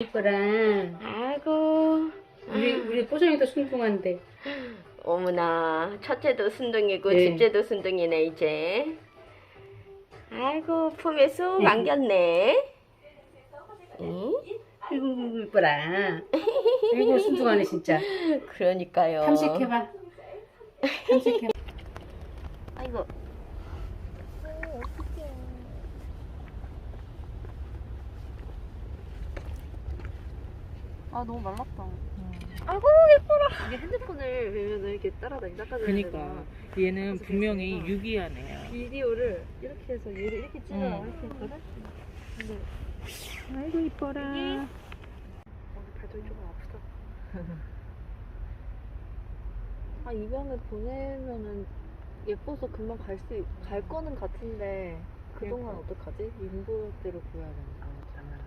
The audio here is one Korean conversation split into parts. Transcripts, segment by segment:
이뻐라. 아이고. 우리 우리 뽀송이도 순둥한데. 어머나 첫째도 순둥이고 네. 집째도 순둥이네 이제. 아이고 품에 쏙 네. 안겼네. 응? 아이고 이뻐라. 아이고 순둥하네 진짜. 그러니까요. 탐색해봐. 탐색해봐. 아이고. 아 너무 말랐다. 아이고 예뻐라. 이게 핸드폰을 보면 이렇게 따라다니 닦아줘야 그니까 얘는 그래서 분명히. 유기한 애야. 비디오를 이렇게 해서 얘를 이렇게 찍어 응. 이렇게 했거든. 근데 아이고 이뻐라. 오늘 발톱이 조금 아프다. 아 입양을 보내면은 예뻐서 금방 갈 수 갈 거는 같은데 그동안 어떡하지? 인도대로 보여야 되는 거 같잖아.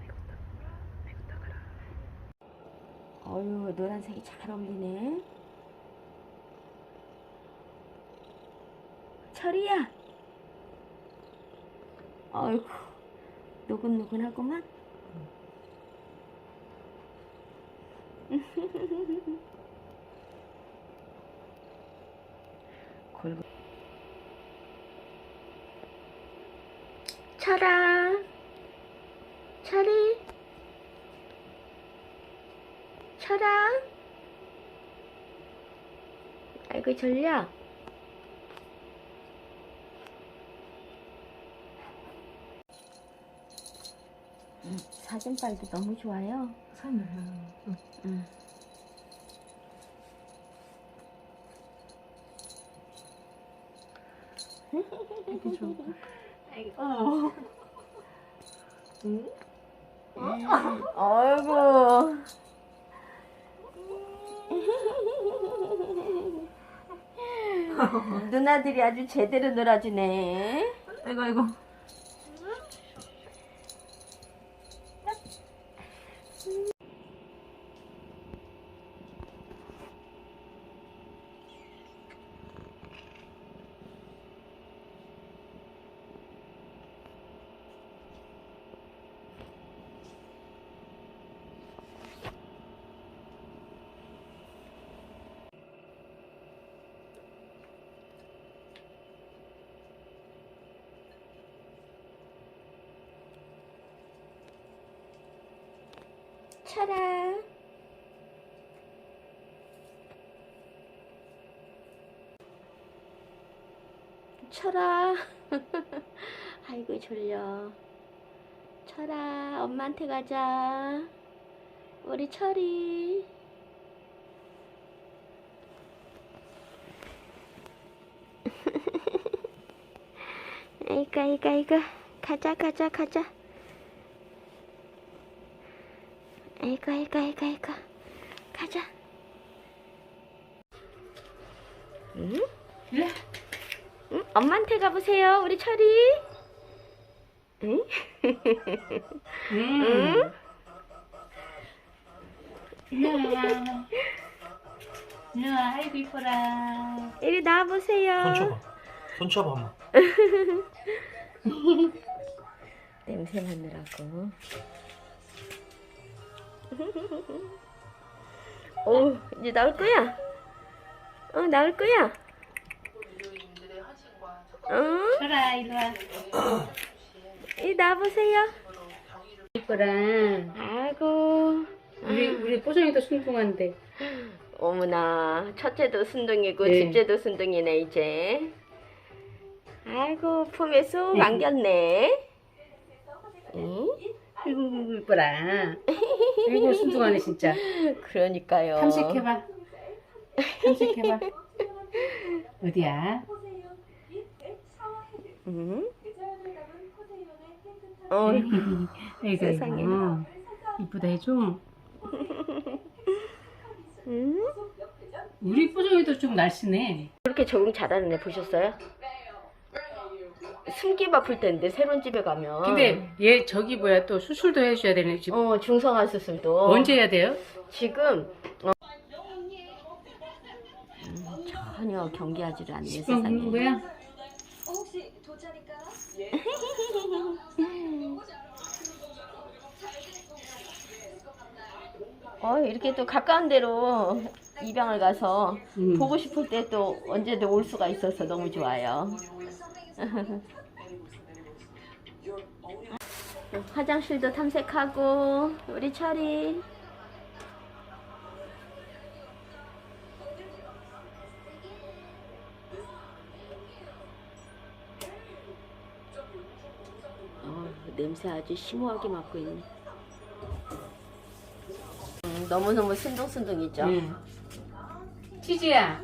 아이고 따가라. 아이고 따가라. 어유 노란색이 잘 어울리네. 철이야. 아이고 노근노근하구만. 골고. 철아, 철이. 철아. 아이고 졸려. 음, 사진빨도 너무 좋아요. 응. 어. 아이고. 누나들이 아주 제대로 놀아주네. 아이고 아이고. 철아. 철아. 아이고 졸려. 철아, 엄마한테 가자. 우리 철이. 아이고 아이고 아이고 가자 가자 가자. 아 이고 아이고 아이고 아이고 가자 응? 네. 응? 엄마한테 가보세요 우리 철이 응? 음. 누나. 누나 아이고 이뻐라. 이리 나와보세요 손 쳐봐. 손 쳐봐, 엄마. 냄새 맡느라고 오 이제 나올 거야 어 나올 거야 어 철아 이리 와. 이리 나와보세요 이뻐라. 아이고 우리 우리 뽀송이도 순둥한데. 어머나 첫째도 순둥이고 네. 집째도 순둥이네 이제 아이고 품에 쏙 네. 안겼네 응? 아이고 이뻐라. 아이고 순둥하네 진짜. 그러니까요 탐색해봐. 탐색해봐. 어디야? 응? 어, 아이고 세상에. 아이고. 이쁘다 해줘. 응? 우리 뽀송이도 좀 날씬해. 그렇게 적응 잘하는 애 보셨어요? 숨기 바쁠 텐데 새로운 집에 가면 근데 얘 저기 뭐야 또 수술도 해줘야 되는 지금 어 중성화 수술도 언제 해야 돼요? 지금 어. 음, 전혀 경계하지를 않네 지금 세상에 먹는 거야? 어 이렇게 또 가까운 데로 입양을 가서 음. 보고 싶을 때 또 언제든 올 수가 있어서 너무 좋아요. 화장실도 탐색하고 우리 철이 어, 냄새 아주 심오하게 맡고 있네. 음, 너무너무 순둥순둥이죠. 응. 치즈야.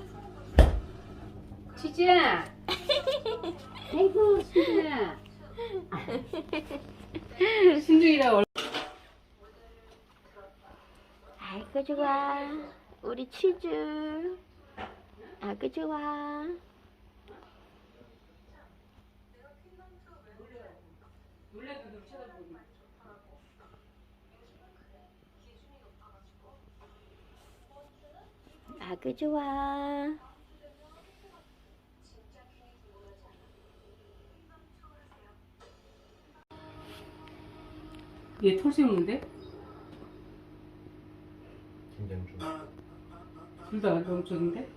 치즈야. 아이고 신중이야. 신중이라 얼. 아이고 좋아. 우리 치즈. 아이고 좋아. 아이고 좋아 얘 털세우는데? 김장준. 둘다 명적인데?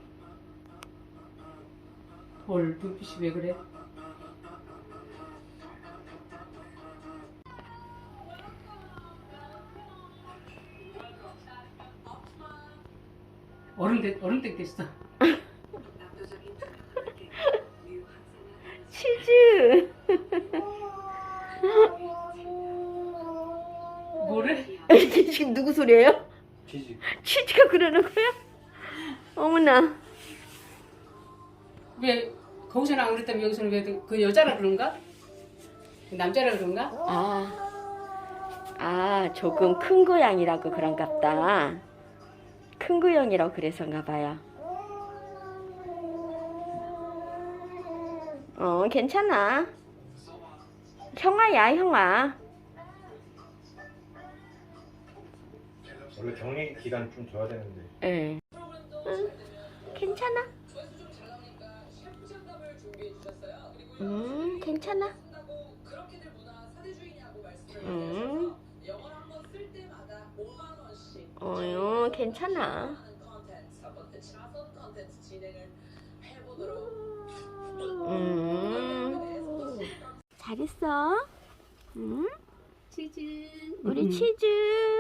헐 눈빛이 왜 그래? 어른댁 어른댁 됐어. 누구 소리예요? 치즈. 치즈가 그러는 거야? 어머나 왜 거기서는 안 그랬다면 여기서는 왜 그 여자라 그런가? 그 남자라 그런가? 아, 아, 조금 큰 고양이라고 그런갑다. 큰 고양이라고 그래서인가 봐요. 어, 괜찮아. 형아야, 형아. 원래 격리 기간 좀 둬야 되는데. 예. 응, 괜찮아. 음, 괜찮아. 음. 어유, 괜찮아. 음. 잘했어. 음. 치즈. 우리 음. 치즈.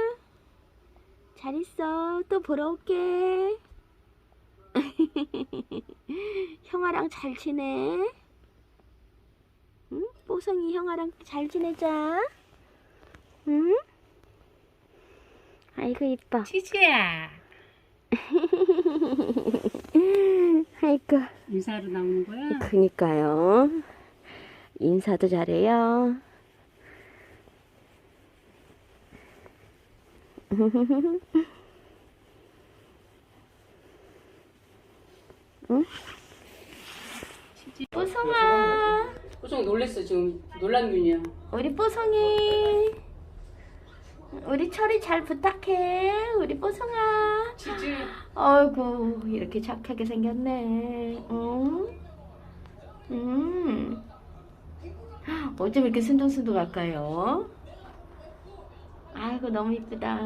잘 있어. 또 보러 올게. 형아랑 잘 지내. 응? 뽀송이 형아랑 잘 지내자. 응? 아이고 이뻐. 치즈야. 아이고. 인사하러 나오는 거야? 그니까요. 인사도 잘해요. 응? 뽀송아, 호성 놀랬어 지금 놀란 눈이야. 우리 뽀송이, 우리 철이 잘 부탁해, 우리 뽀송아. 치즈. 아이고 이렇게 착하게 생겼네. 응? 음. 어쩜 이렇게 순둥순둥할까요? 아이고 너무 이쁘다.